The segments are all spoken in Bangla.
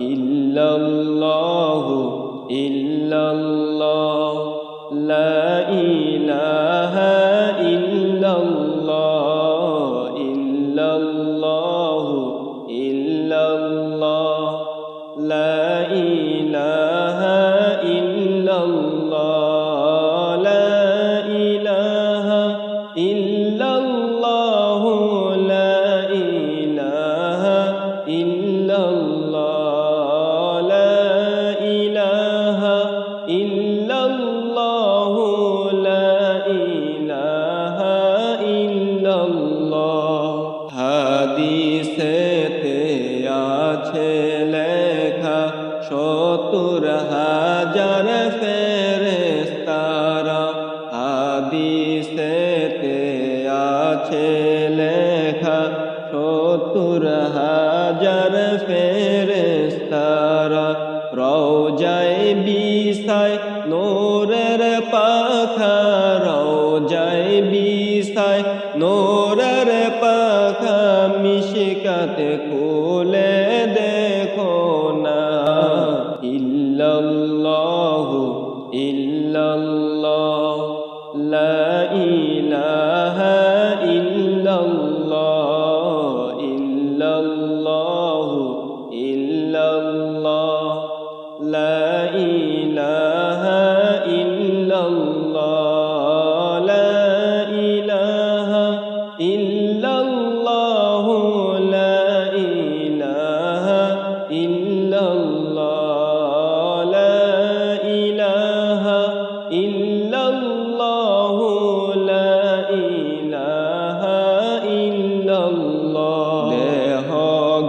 ইল্লাল্লাহ ইল্লাল্লাহ লা ইলাহা ইল্লাল্লাহ আছে লেখা সত্তর হাজার ফেরেস্তারা হাদিসেতে আছে লেখা সত্তর হাজার ফেরেস্তারা রওজায় বিসায় নোরের পাখা, রওজায় বিসায় নোরের পাখা, মিশকাতে খুলে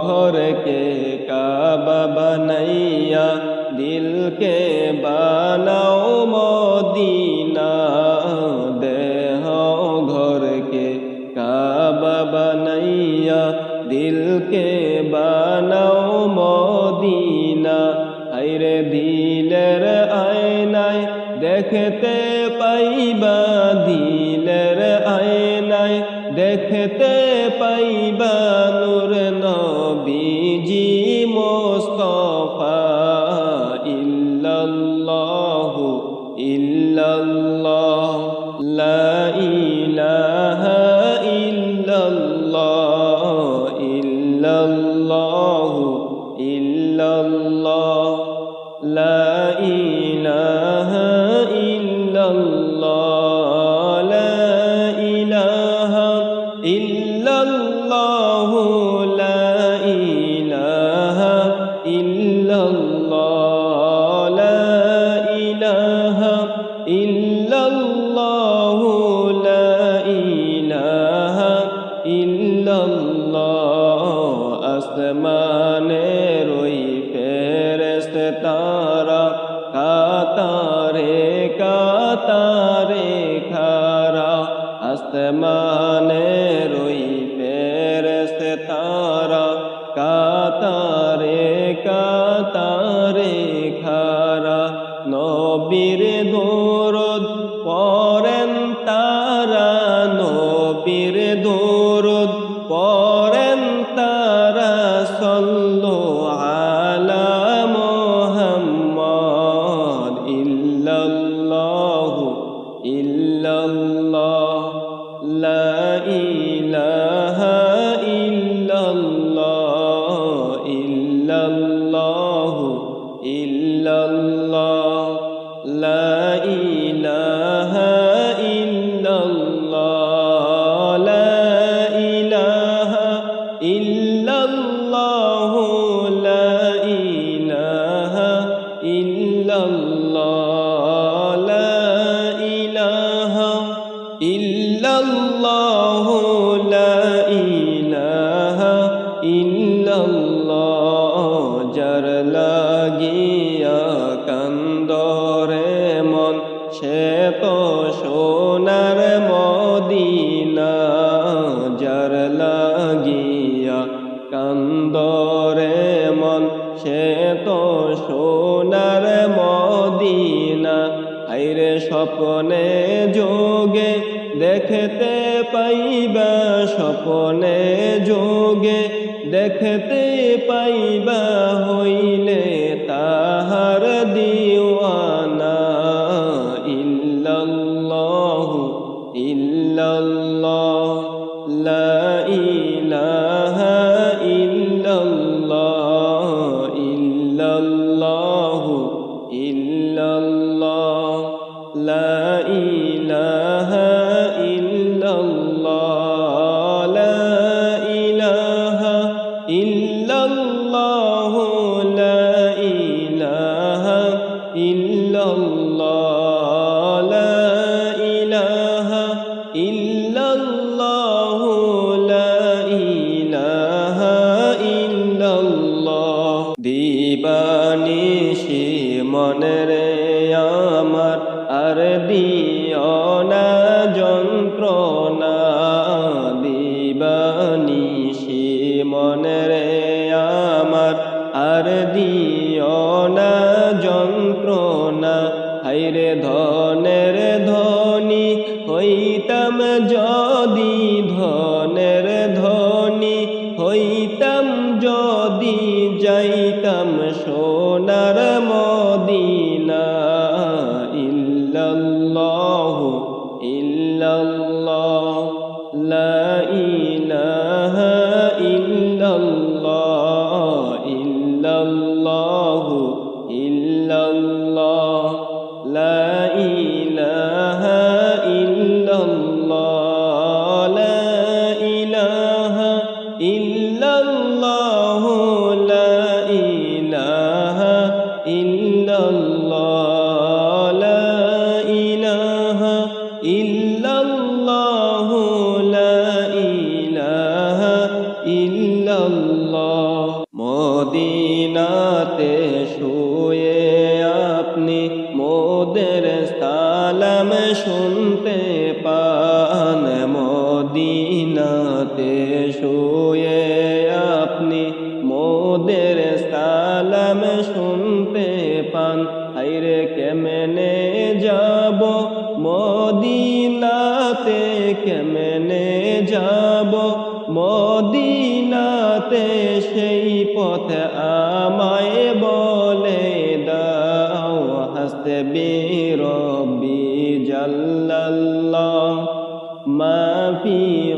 ঘরকে কাবা বানাইয়া, দিলকে বানাও মদিনা। দেহ ঘরকে কাবা বানাইয়া, দিলকে বানাও মদিনা। আইরে দিলের আয়নায় দেখতে পাইবা দিলের আয়নায়। দেখতে পাইবা নূর নবীজি মোস্তফা ইল্লাল্লাহু ইল্লাল্লাহ লা কাতারে খারা আসমানের লা আইরে স্বপনে যোগে দেখতে পাইবা, স্বপনে যোগে দেখতে পাইবা, হইলে তাহার দিওয়ানা। ইল্লাল্লাহু, ইল্লাল্লাহ, লা إلا الله. সোনার মদিনাতে শুয়ে আপনি মোদের সালাম শুনতে পান। মদিনাতে শুয়ে আপনি মোদের সালাম শুনতে পান। হাইরে কেমনে যাব? মদিনাতে কেমনে যাব? মদিনাতে সেই পথে আমায়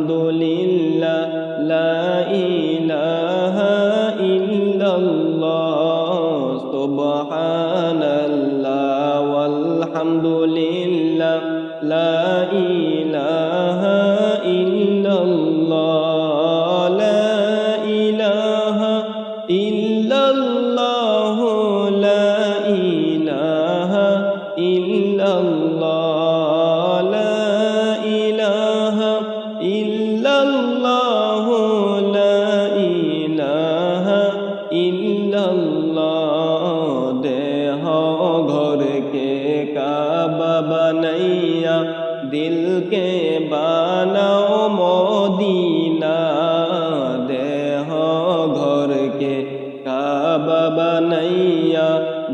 الحمد لله لا إله إلا الله سبحان الله والحمد মদিনা দেহ ঘরকে কাবা বানাইয়া,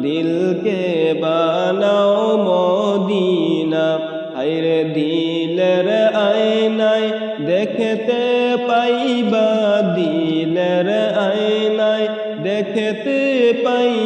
দিলকে বানাও মদিনা। হাইরে দিলের আয়নায় দেখতে পাইবা, দিলের আয়নায় দেখতে পাইবা।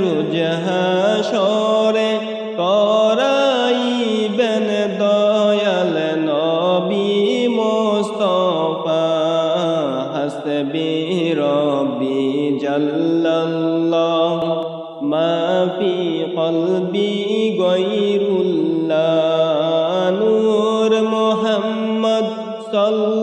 রোজ হাসরে করাইবেন দয়াল নবী মোস্তফা হাসবি রবি জল্লাল্লাহ, মাফি কলবি গৈরুল্লাহ, নূর মোহাম্মদ সাল্লাল্লাহু